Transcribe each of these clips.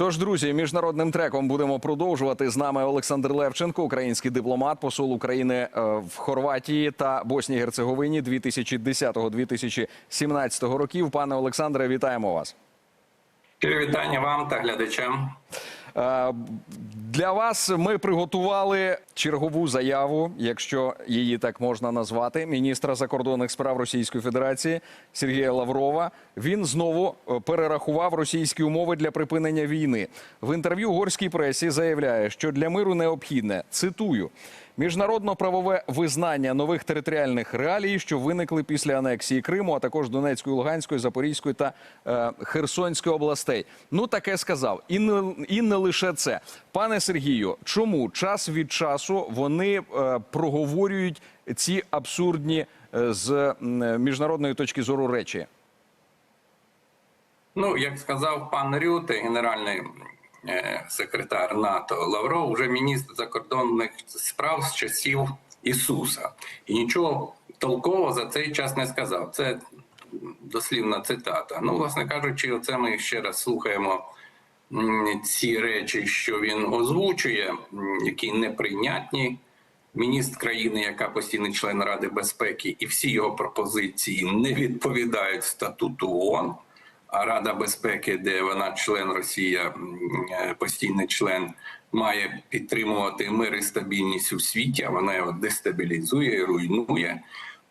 Тож, друзі, міжнародним треком будемо продовжувати. З нами Олександр Левченко, український дипломат, посол України е, в Хорватії та Боснії Герцеговині 2010-2017 років. Пане Олександре, вітаємо вас. привітання вітання вам та глядачам. Е, Для вас ми приготували чергову заяву, якщо її так можна назвати, міністра закордонних справ Російської Федерації Сергія Лаврова. Він знову е, перерахував російські умови для припинення війни. В інтерв'ю горській пресі заявляє, що для миру необхідне цитую. Міжнародно-правове визнання нових територіальних реалій, що виникли після анексії Криму, а також Донецької, Луганської, Запорізької та е, Херсонської областей. Ну таке сказав, і не і не лише це, пане Сергію. Чому час від часу вони е, проговорюють ці абсурдні е, з м, міжнародної точки зору речі? Ну, як сказав пан Рюте, генеральний е, секретар НАТО Лавров, вже міністр закордонних справ з часів Ісуса, і нічого толкового за цей час не сказав. Це дослівна цитата. Ну, власне кажучи, оце ми ще раз слухаємо ці речі, що він озвучує, які неприйнятні. Міністр країни, яка постійний член Ради безпеки, і всі його пропозиції не відповідають статуту ООН. Рада безпеки, де вона член Росія, е, постійний член, має підтримувати мир і стабільність у світі, а вона його дестабілізує і руйнує.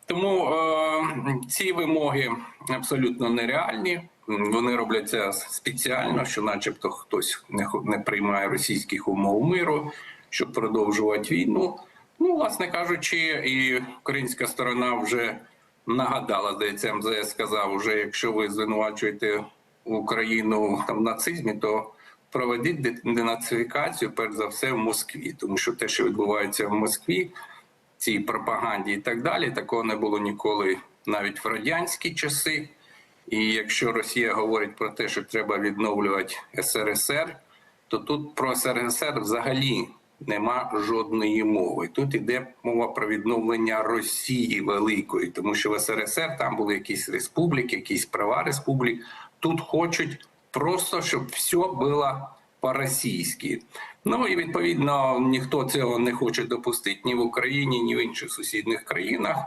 Тому е, ці вимоги абсолютно нереальні. Вони робляться спеціально, що, начебто, хтось не, не приймає російських умов миру, щоб продовжувати війну. Ну, власне кажучи, і українська сторона вже нагадала, здається, МЗС сказав, уже якщо ви звинувачуєте Україну там, в нацизмі, то проведіть денацифікацію, перш за все, в Москві, тому що те, що відбувається в Москві, цій пропаганді і так далі, такого не було ніколи навіть в радянські часи. І якщо Росія говорить про те, що треба відновлювати СРСР, то тут про СРСР взагалі нема жодної мови. Тут іде мова про відновлення Росії великої, тому що в СРСР там були якісь республіки, якісь права республік. Тут хочуть просто, щоб все було по-російськи. Ну і відповідно ніхто цього не хоче допустити ні в Україні, ні в інших сусідніх країнах.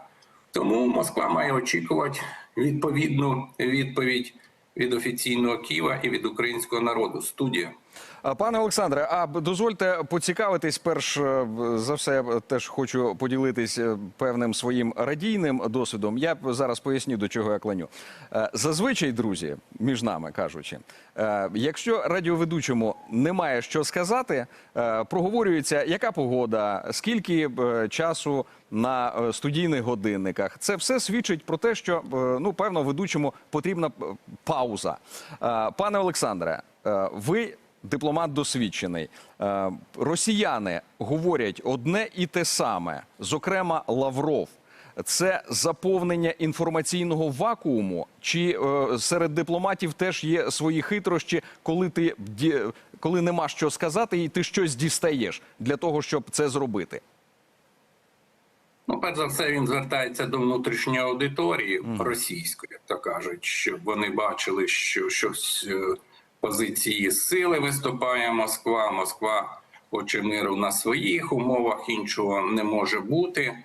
Тому Москва має очікувати відповідну відповідь від офіційного Києва і від українського народу. Студія. Пане Олександре, а дозвольте поцікавитись. Перш е, за все, я теж хочу поділитись е, певним своїм радійним досвідом. Я зараз поясню, до чого я клоню. Е, Зазвичай, друзі, між нами кажучи, якщо радіоведучому немає що сказати, проговорюється, яка погода, скільки часу на студійних годинниках. Це все свідчить про те, що ну певно ведучому потрібна пауза. Пане Олександре, ви дипломат досвідчений. Е, Росіяни говорять одне і те саме, зокрема Лавров. Це заповнення інформаційного вакууму, чи е, серед дипломатів теж є свої хитрощі, коли ти коли нема що сказати, і ти щось дістаєш для того, щоб це зробити? Ну, перш за все, він звертається до внутрішньої аудиторії російської, як то кажуть, щоб вони бачили, що щось е, позиції сили виступає Москва. Москва хоче миру на своїх умовах, іншого не може бути.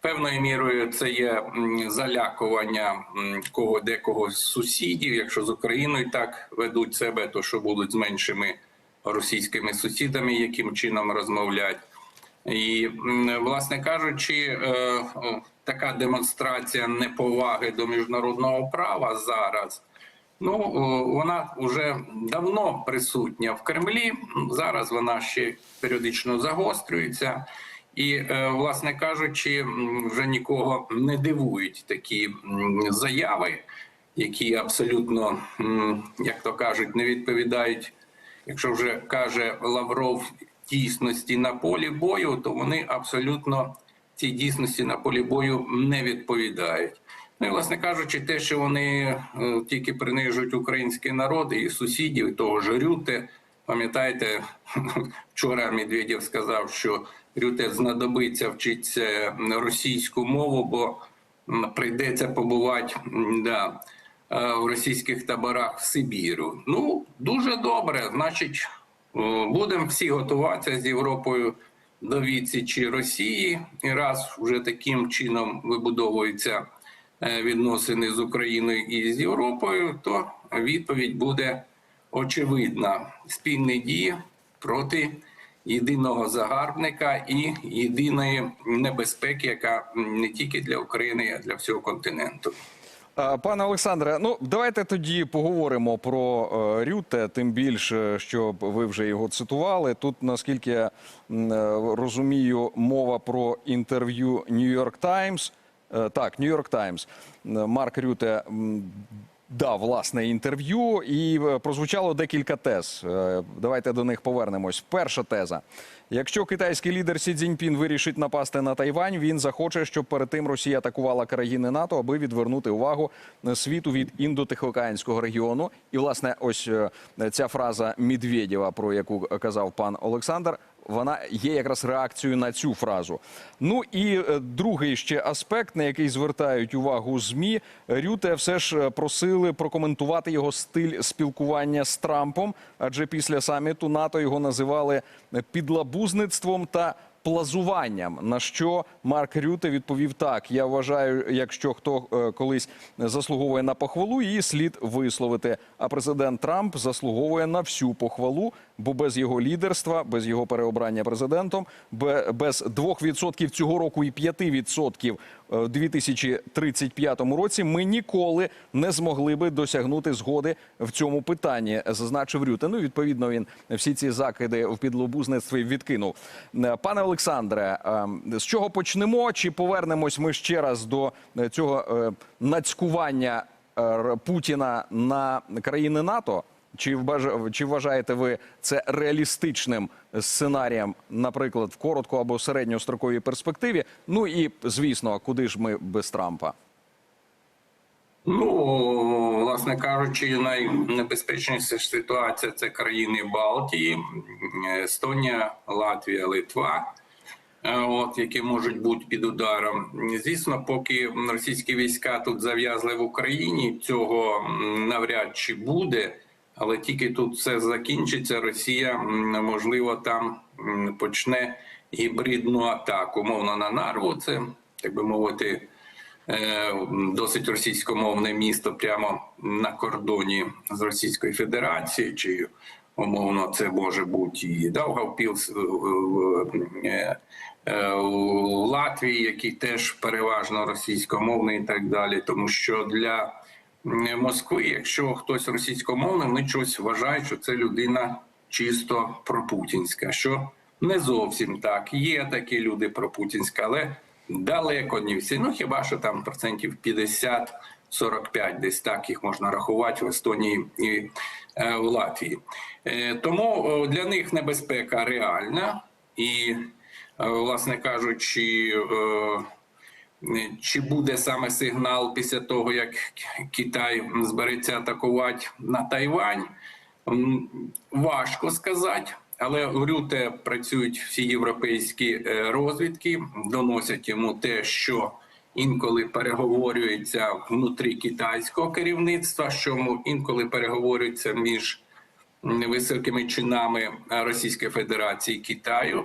Певною мірою це є залякування кого декого з сусідів. Якщо з Україною так ведуть себе, то що будуть з меншими російськими сусідами, яким чином розмовлять. І, власне кажучи, е, така демонстрація неповаги до міжнародного права зараз. Ну, вона вже давно присутня в Кремлі. Зараз вона ще періодично загострюється. І, е, власне кажучи, вже нікого не дивують такі заяви, які абсолютно, як то кажуть, не відповідають якщо вже каже Лавров дійсності на полі бою, то вони абсолютно цій дійсності на полі бою не відповідають. Ну і власне кажучи, те, що вони е, тільки принижують український народ і сусідів, і того ж Рюте. Пам'ятаєте, вчора Медведєв сказав, що Рюте знадобиться вчитися російську мову, бо прийдеться побувати да, е, в російських таборах в Сибіру. Ну, дуже добре. Значить, е, будемо всі готуватися з Європою до відсічі Росії. І раз вже таким чином вибудовуються е, відносини з Україною і з Європою, то відповідь буде очевидна: спільні дії проти єдиного загарбника і єдиної небезпеки, яка не тільки для України, а для всього континенту. Пане Олександре, ну давайте тоді поговоримо про е, Рюте, тим більше, що ви вже його цитували. Тут, наскільки я е, розумію, мова про інтерв'ю Нью-Йорк Таймс. Е, Так, Нью-Йорк Таймс. Е, Марк Рюте дав власне інтерв'ю і е, прозвучало декілька тез. Давайте до них повернемось. Перша теза. Якщо китайський лідер Сі Цзіньпін вирішить напасти на Тайвань, він захоче, щоб перед тим Росія атакувала країни НАТО, аби відвернути увагу світу від індотихоокеанського регіону. І власне, ось ця фраза Медведєва, про яку казав пан Олександр. Вона є якраз реакцією на цю фразу. Ну і е, другий ще аспект, на який звертають увагу змі, Рюте все ж е, просили прокоментувати його стиль спілкування з Трампом, адже після саміту НАТО його називали підлабузництвом та плазуванням. На що Марк Рюте відповів так: я вважаю, якщо хто е, колись заслуговує на похвалу, її слід висловити. А президент Трамп заслуговує на всю похвалу, бо без його лідерства, без його переобрання президентом, без 2% цього року і 5% в 2035 році ми ніколи не змогли би досягнути згоди в цьому питанні, зазначив Рюте. Ну, відповідно, він всі ці закиди в підлобузництві відкинув. Е, Пане Олександре, е, з чого почнемо? Чи повернемось ми ще раз до е, цього е, нацькування е, Путіна на країни НАТО? Чи чи вважаєте ви це реалістичним сценарієм, наприклад, в коротко або середньостроковій перспективі? Ну і звісно, куди ж ми без Трампа? Ну, власне кажучи, найнебезпечніша ситуація це країни Балтії, Естонія, Латвія, Литва, е, от які можуть бути під ударом. Звісно, поки російські війська тут зав'язли в Україні, цього навряд чи буде. Але тільки тут все закінчиться, Росія можливо там почне гібридну атаку, мовно на нарву. Це так би мовити е, досить російськомовне місто прямо на кордоні з Російською Федерацією, чи умовно це може бути і Даугавпілс в, е, е, Латвії, який теж переважно російськомовний і так далі, тому що для Москви, якщо хтось російськомовний, вони щось вважають, що це людина чисто пропутінська. Що не зовсім так. Є такі люди пропутінські, але далеко не всі. Ну хіба що там процентів 50-45, десь так їх можна рахувати в Естонії і е, в Латвії. Е, тому для них небезпека реальна і, е, власне кажучи, чи буде саме сигнал після того, як Китай збереться атакувати на Тайвань? Важко сказати, але в Рюте працюють всі європейські е, розвідки, доносять йому те, що інколи переговорюється внутрі китайського керівництва, що інколи переговорюється між високими чинами Російської Федерації Китаю.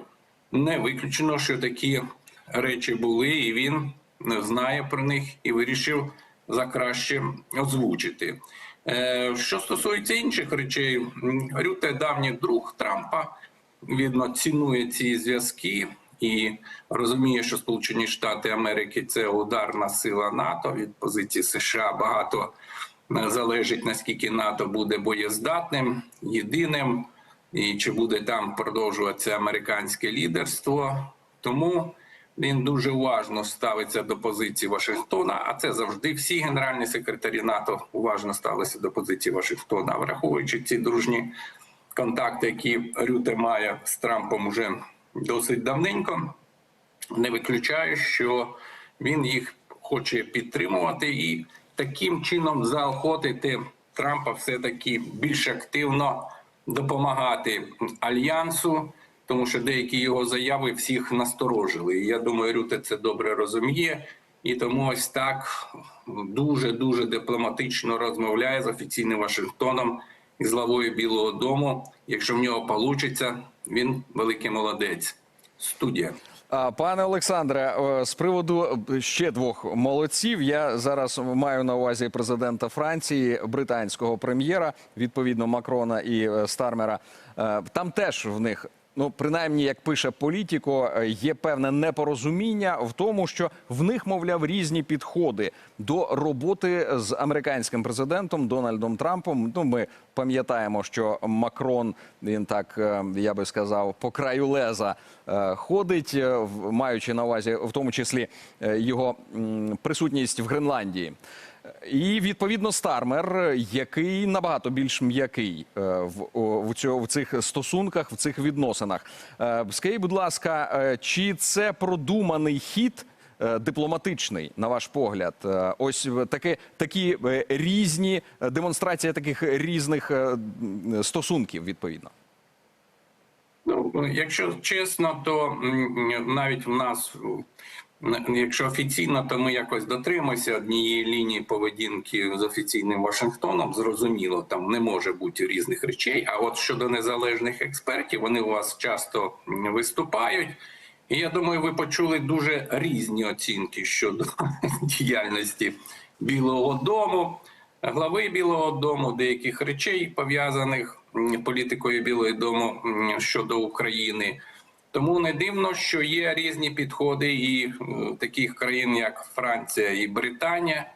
Не виключено, що такі речі були, і він знає про них і вирішив за краще озвучити. Е, Що стосується інших речей, Рюте давній друг Трампа. Видно, цінує ці зв'язки і розуміє, що Сполучені Штати Америки це ударна сила НАТО від позиції США. Багато е, залежить наскільки НАТО буде боєздатним, єдиним, і чи буде там продовжуватися американське лідерство. Тому він дуже уважно ставиться до позиції Вашингтона. А це завжди всі генеральні секретарі НАТО уважно ставилися до позиції Вашингтона, враховуючи ці дружні контакти, які Рюте має з Трампом уже досить давненько. Не виключаю, що він їх хоче підтримувати і таким чином заохотити Трампа все-таки більш активно допомагати альянсу, тому що деякі його заяви всіх насторожили. І я думаю, Рюте це добре розуміє і тому ось так дуже дуже дипломатично розмовляє з офіційним Вашингтоном і з главою Білого Дому. Якщо в нього вийде, він великий молодець. Студія. Пане Олександре, е, з приводу ще двох молодців, я зараз маю на увазі президента Франції, британського прем'єра, відповідно Макрона і е, Стармера. Е, Там теж в них. Ну, принаймні, як пише політико, е, є певне непорозуміння в тому, що в них, мовляв, різні підходи до роботи з американським президентом Дональдом Трампом. Ну, ми пам'ятаємо, що Макрон він так, е, я би сказав, по краю леза е, ходить, маючи на увазі, в тому числі його присутність в Гренландії. І відповідно Стармер, який набагато більш м'який е, в, о, в, цих стосунках, в цих відносинах. Е, Скажіть, будь ласка, е, чи це продуманий хід? Дипломатичний, на ваш погляд, ось таке, такі різні демонстрація таких різних стосунків, відповідно. Ну, якщо чесно, то навіть в нас, якщо офіційно, то ми якось дотримуємося однієї лінії поведінки з офіційним Вашингтоном. Зрозуміло, там не може бути різних речей. А от щодо незалежних експертів, вони у вас часто виступають. І я думаю, ви почули дуже різні оцінки щодо діяльності Білого Дому, глави Білого Дому, деяких речей пов'язаних політикою Білого Дому щодо України. Тому не дивно, що є різні підходи і е, таких країн, як Франція і Британія.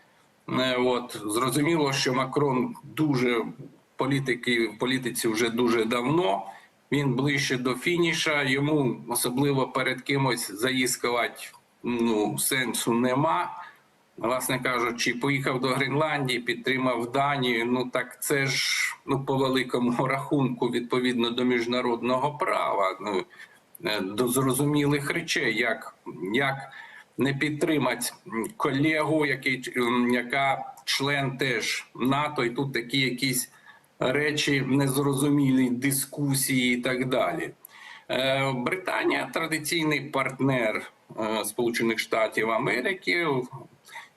Е, От зрозуміло, що Макрон дуже політики в політиці вже дуже давно. Він ближче до фініша. Йому особливо перед кимось заїскувати ну сенсу нема. Власне кажучи, поїхав до Гренландії, підтримав Данію. Ну так це ж ну по великому рахунку, відповідно до міжнародного права. Ну до зрозумілих речей, як, як не підтримати колегу, який яка член теж НАТО, і тут такі якісь речі незрозумілі дискусії і так далі. Е, Британія традиційний партнер е, Сполучених Штатів Америки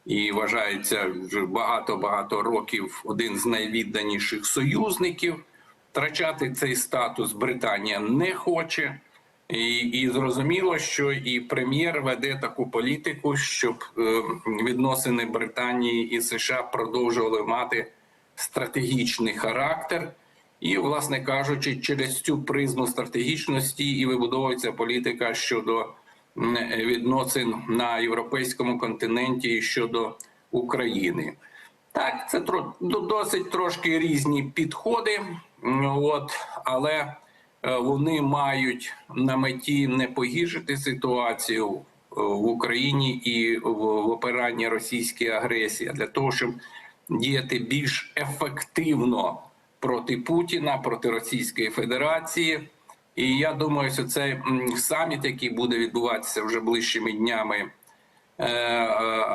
і вважається вже багато-багато років один з найвідданіших союзників. Втрачати цей статус Британія не хоче. І, і зрозуміло, що і прем'єр веде таку політику, щоб е, відносини Британії і США продовжували мати стратегічний характер. І, власне кажучи, через цю призму стратегічності і вибудовується політика щодо відносин на європейському континенті і щодо України. Так, це тро- до- досить трошки різні підходи, от, але вони мають на меті не погіршити ситуацію е, в Україні і в, опиранні російської агресії, для того, щоб діяти більш ефективно проти Путіна, проти Російської Федерації. І я думаю, що цей саміт, який буде відбуватися вже ближчими днями, е, е,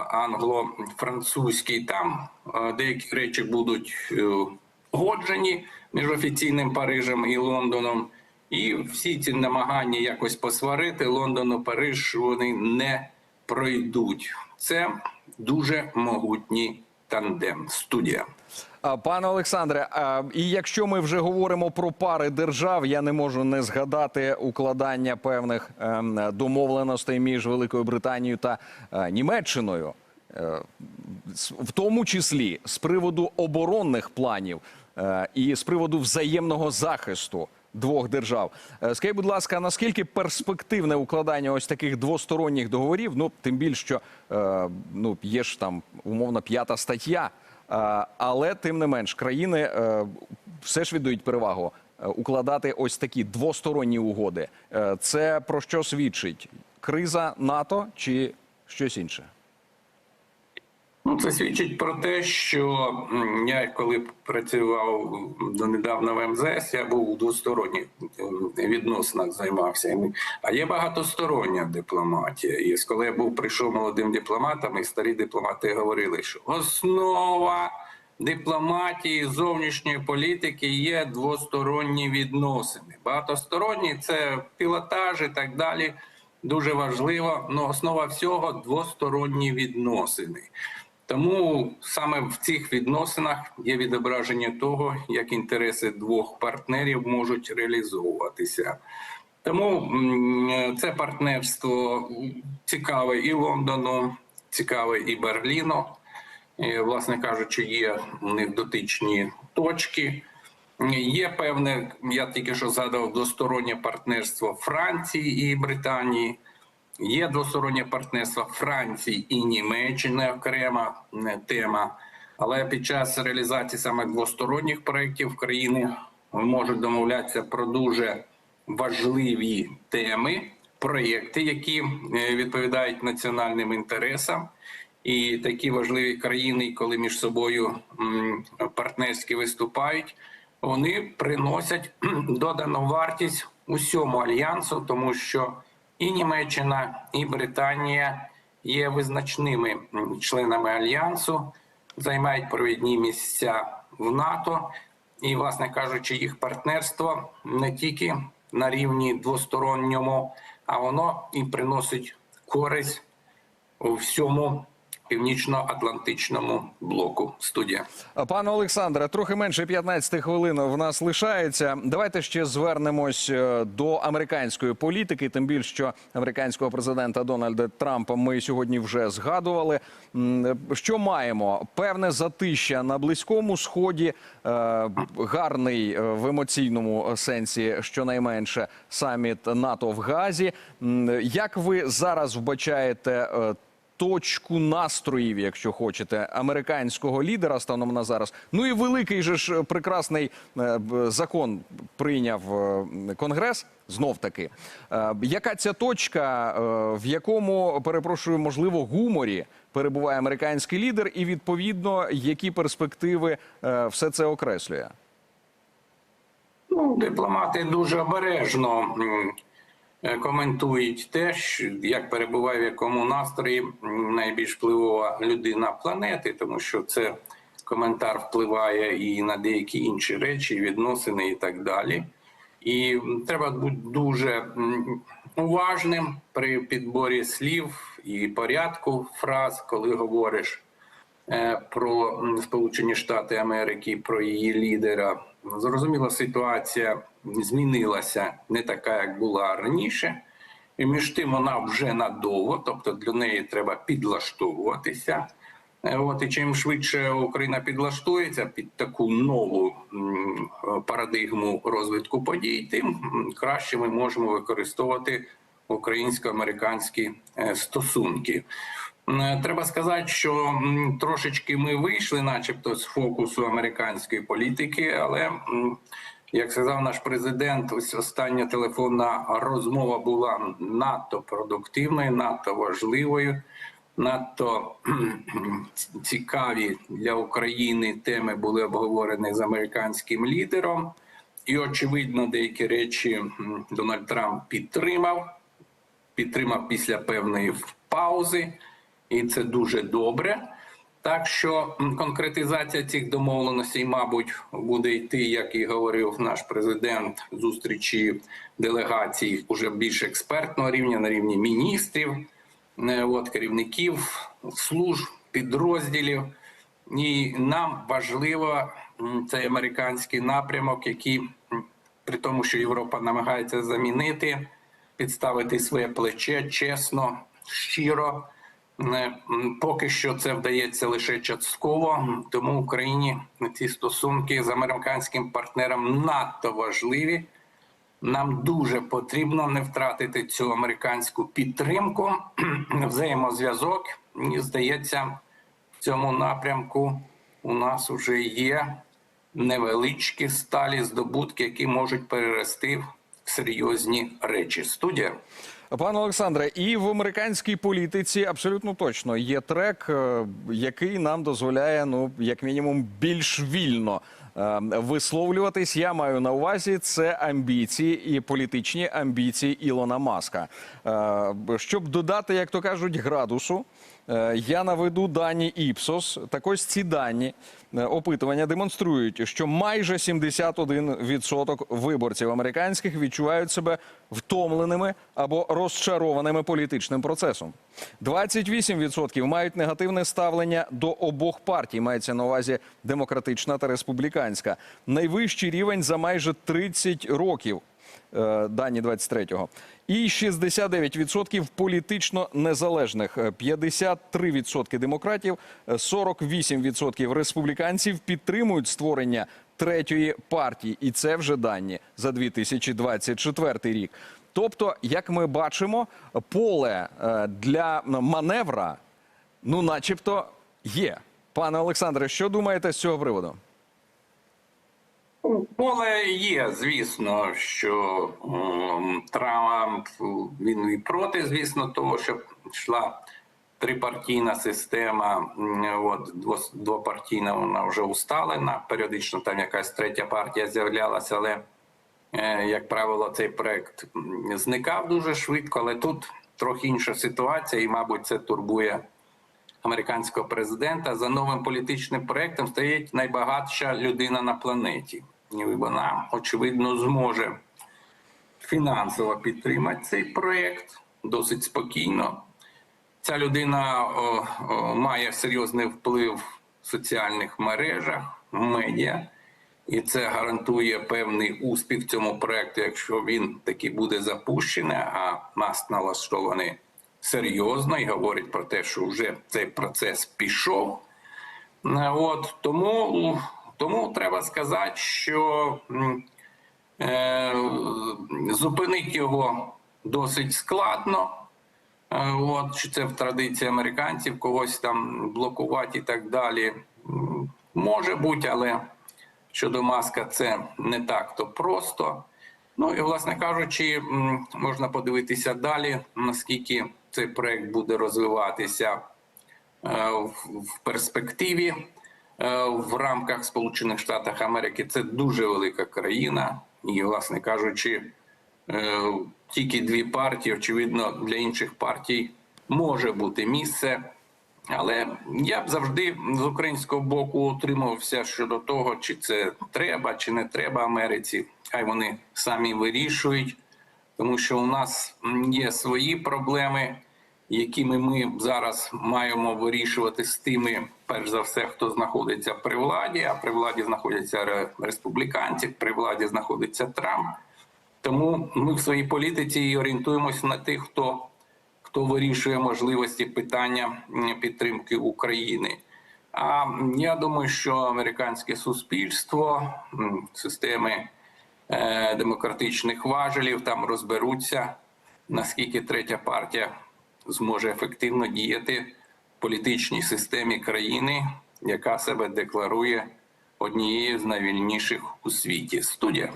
англо-французький, там е, деякі речі будуть е, погоджені між офіційним Парижем і Лондоном. І всі ці намагання якось посварити Лондон і Париж вони не пройдуть. Це дуже могутній тандем. Студія. Пане Олександре, і якщо ми вже говоримо про пари держав, я не можу не згадати укладання певних ем, домовленостей між Великою Британією та е, Німеччиною, Е, в тому числі з приводу оборонних планів і з приводу взаємного захисту. Двох держав, Е, скажіть, будь ласка, наскільки перспективне укладання ось таких двосторонніх договорів? Ну тим більше, що е, ну є ж там умовно п'ята стаття Е, Але тим не менш, країни е, все ж віддають перевагу е, укладати ось такі двосторонні угоди. Е, Це про що свідчить? Криза НАТО чи щось інше? Ну, це свідчить про те, що я коли працював донедавна в МЗС, я був у двосторонніх відносинах займався. А є багатостороння дипломатія. І коли я був прийшов молодим дипломатом, і старі дипломати говорили, що основа дипломатії зовнішньої політики є двосторонні відносини. Багатосторонні це пілотаж і так далі. дуже важливо. Ну, основа всього двосторонні відносини. Тому саме в цих відносинах є відображення того, як інтереси двох партнерів можуть реалізовуватися. Тому це партнерство цікаве і Лондону, цікаве і Берліну. І, власне кажучи, є у них дотичні точки. Є певне, я тільки що згадав, двостороннє партнерство Франції і Британії. Є двостороннє партнерство Франції і Німеччини окрема е, тема. Але під час реалізації саме двосторонніх проєктів країни можуть домовлятися про дуже важливі теми, проєкти, які е, відповідають національним інтересам. І такі важливі країни, коли між собою м, партнерськи виступають, вони приносять додану вартість усьому альянсу, тому що і Німеччина, і Британія є визначними членами альянсу, займають провідні місця в НАТО, і, власне кажучи, їх партнерство не тільки на рівні двосторонньому, а воно і приносить користь у всьому північно-атлантичному блоку. Студія. Пане Олександре, трохи менше 15 хвилин в нас лишається. Давайте ще звернемось е, до американської політики. Тим більше, що американського президента Дональда Трампа ми сьогодні вже згадували. Що маємо? Певне затища на близькому сході, е, гарний е, в емоційному сенсі, щонайменше, саміт НАТО в Газі. Як ви зараз вбачаєте? Точку настроїв, якщо хочете, американського лідера станом на зараз. Ну і великий же ж е, прекрасний е, закон прийняв е, Конгрес. Знов таки, яка ця точка, в якому перепрошую, можливо, гуморі перебуває американський лідер, і відповідно які перспективи все це окреслює? Ну, дипломати дуже обережно коментують те, як перебуває в якому настрої найбільш впливова людина планети, тому що це коментар впливає і на деякі інші речі, відносини і так далі. І треба бути дуже уважним при підборі слів і порядку фраз, коли говориш е, про Сполучені Штати Америки, про її лідера. Зрозуміло, ситуація змінилася не така, як була раніше. І між тим вона вже надовго, тобто для неї треба підлаштовуватися. Е, От і чим швидше Україна підлаштується під таку нову парадигму розвитку подій, тим краще ми можемо використовувати українсько-американські е, стосунки. Е, Треба сказати, що трошечки ми вийшли, начебто, з фокусу американської політики, але як сказав наш президент, ось остання телефонна розмова була надто продуктивною, надто важливою, надто цікаві для України теми були обговорені з американським лідером. І очевидно, деякі речі Дональд Трамп підтримав підтримав після певної паузи, і це дуже добре. Так що конкретизація цих домовленостей, мабуть, буде йти, як і говорив наш президент, зустрічі делегацій уже більш експертного рівня на рівні міністрів, е, от керівників служб, підрозділів. І нам важливо цей американський напрямок, який при тому, що Європа намагається замінити, підставити своє плече чесно, щиро. Поки що це вдається лише частково, тому Україні ці стосунки з американським партнером надто важливі. Нам дуже потрібно не втратити цю американську підтримку, взаємозв'язок. Мені здається, в цьому напрямку у нас вже є невеличкі сталі здобутки, які можуть перерости в серйозні речі. Студія. Пане Олександре, і в американській політиці абсолютно точно є трек, е, який нам дозволяє, ну як мінімум, більш вільно е, висловлюватись. Я маю на увазі це амбіції і політичні амбіції Ілона Маска. Е, Щоб додати, як то кажуть, градусу. Е, Я наведу дані Іпсос. Так ось ці дані е, опитування демонструють, що майже 71% виборців американських відчувають себе втомленими або розчарованими політичним процесом. 28% мають негативне ставлення до обох партій. Мається на увазі демократична та республіканська. Найвищий рівень за майже 30 років дані 23-го. І 69% політично незалежних, Е, 53% демократів, е, 48% республіканців підтримують створення третьої партії. І це вже дані за 2024 рік. Тобто, як ми бачимо, поле е, для маневра, ну, начебто, є. Пане Олександре, що думаєте з цього приводу? Поле є, звісно, що ем, Трамп він і проти, звісно, того, щоб йшла трипартійна система. От дво- двопартійна вона вже усталена. Періодично там якась третя партія з'являлася, але е, як правило, цей проект зникав дуже швидко. Але тут трохи інша ситуація, і, мабуть, це турбує американського президента. За новим політичним проектом стоїть найбагатша людина на планеті. Вона, очевидно, зможе фінансово підтримати цей проект досить спокійно. Ця людина о, о, має серйозний вплив в соціальних мережах, в медіа, і це гарантує певний успіх цьому проекту, якщо він таки буде запущений, а нас налаштований серйозно і говорить про те, що вже цей процес пішов. От тому, тому треба сказати, що е, зупинити його досить складно. Е, От чи це в традиції американців когось там блокувати і так далі. Може бути, але щодо маска це не так то просто. Ну і власне кажучи, можна подивитися далі, наскільки цей проект буде розвиватися е, в- перспективі в рамках Сполучених Штатів Америки. Це дуже велика країна, і, власне кажучи, е, тільки дві партії, очевидно, для інших партій може бути місце. Але я б завжди з українського боку утримувався щодо того, чи це треба, чи не треба Америці. Хай вони самі вирішують, тому що у нас є свої проблеми, якими ми зараз маємо вирішувати з тими, перш за все, хто знаходиться при владі. А при владі знаходяться ре- республіканці, при владі знаходиться Трамп. Тому ми в своїй політиці і орієнтуємося на тих, хто, хто вирішує можливості питання підтримки України. А я думаю, що американське суспільство, системи е, демократичних важелів там розберуться, наскільки третя партія зможе ефективно діяти в політичній системі країни, яка себе декларує однією з найвільніших у світі. Студія.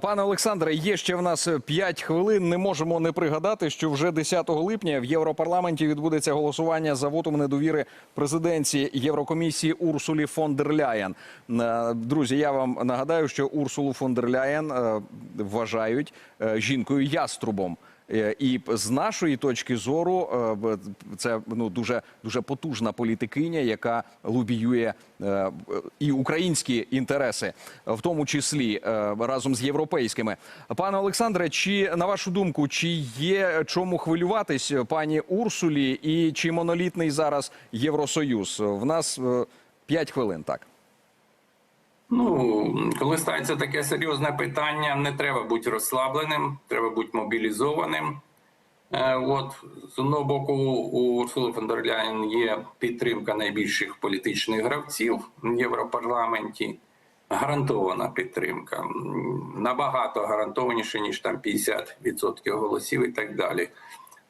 Пане Олександре, є ще в нас 5 хвилин. Не можемо не пригадати, що вже 10 липня в Європарламенті відбудеться голосування за вотум недовіри президенції Єврокомісії Урсулі фон дер Ляєн. Друзі, я вам нагадаю, що Урсулу фон дер Ляєн е, вважають е, жінкою яструбом. Е, І з нашої точки зору е, це ну дуже дуже потужна політикиня, яка лобіює е, і українські інтереси, в тому числі разом з європейськими. Пане Олександре, чи на вашу думку, чи є чому хвилюватись пані Урсулі, і чи монолітний зараз Євросоюз? В нас 5 хвилин, так. Ну, коли ставиться таке серйозне питання, не треба бути розслабленим, треба бути мобілізованим. Е, От з одного боку, у Урсули фон є підтримка найбільших політичних гравців в Європарламенті. Гарантована підтримка набагато гарантованіше, ніж там 50% голосів і так далі.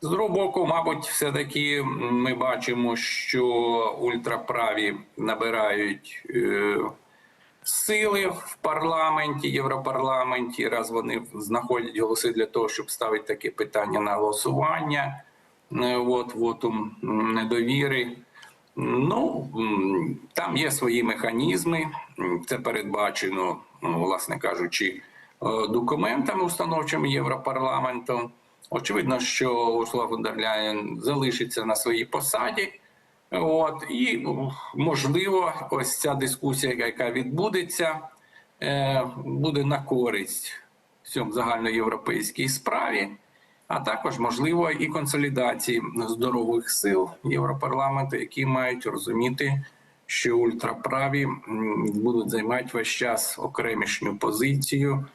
З другого боку, мабуть, все-таки ми бачимо, що ультраправі набирають е, сили в парламенті, європарламенті, раз вони знаходять голоси для того, щоб ставити таке питання на голосування. Е, От вотум недовіри. Ну там є свої механізми. Це передбачено, ну, власне кажучи, е, документами установчими Європарламенту. Очевидно, що Урсула фон залишиться на своїй посаді. От і можливо, ось ця дискусія, яка відбудеться, е, буде на користь цьому загальноєвропейській справі, а також можливо і консолідації здорових сил Європарламенту, які мають розуміти, що ультраправі будуть займати весь час окремішню позицію.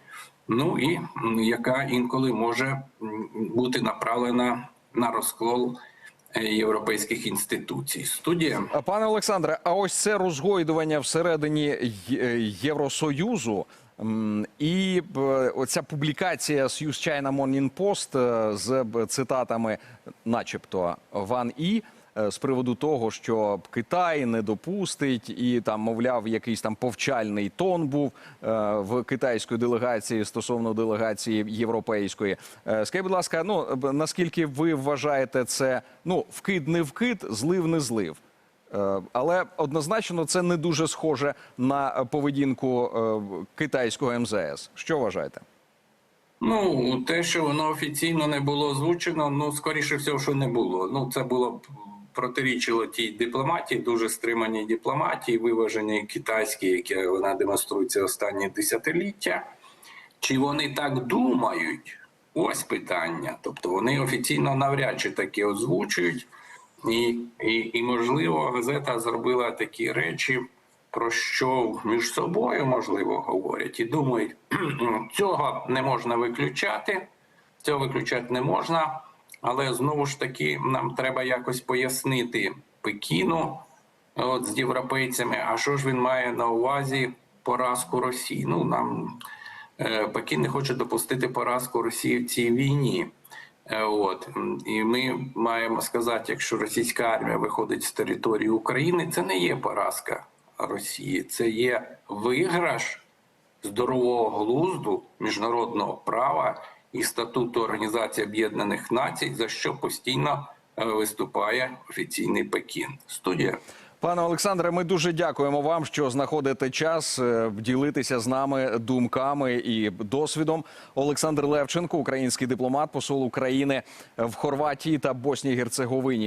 Ну і яка інколи може бути направлена на розкол європейських інституцій. Студія Пане Олександре, а ось це розгойдування всередині е, Євросоюзу і оця публікація News China Morning Post е, з цитатами, начебто, Ван І. е, З приводу того, що Китай не допустить, і там, мовляв, якийсь там повчальний тон був е, в китайської делегації стосовно делегації європейської. Е, Скажіть, будь ласка, ну наскільки ви вважаєте це ну вкид не вкид, злив не злив? Але однозначно це не дуже схоже на поведінку китайського МЗС. Що вважаєте? Ну, те, що воно офіційно не було озвучено, ну скоріше всього, що не було. Ну, це було б протирічило тій дипломатії, дуже стриманій дипломатії, виваженій китайській, яке вона демонструється останні десятиліття. Чи вони так думають? Ось питання. Тобто вони офіційно навряд чи таке озвучують, і, і, і можливо, газета зробила такі речі, про що між собою можливо говорять, і думають, цього не можна виключати, цього виключати не можна. Але знову ж таки нам треба якось пояснити Пекіну от, з європейцями, а що ж він має на увазі поразку Росії? Ну нам е, Пекін не хоче допустити поразку Росії в цій війні. Е, От і ми маємо сказати, якщо російська армія виходить з території України, це не є поразка Росії, це є виграш здорового глузду міжнародного права і статуту Організації Об'єднаних Націй, за що постійно е, виступає офіційний Пекін. Студія. Пане Олександре, ми дуже дякуємо вам, що знаходите час е, ділитися з нами думками і досвідом. Олександр Левченко, український дипломат, посол України в Хорватії та Боснії Герцеговині.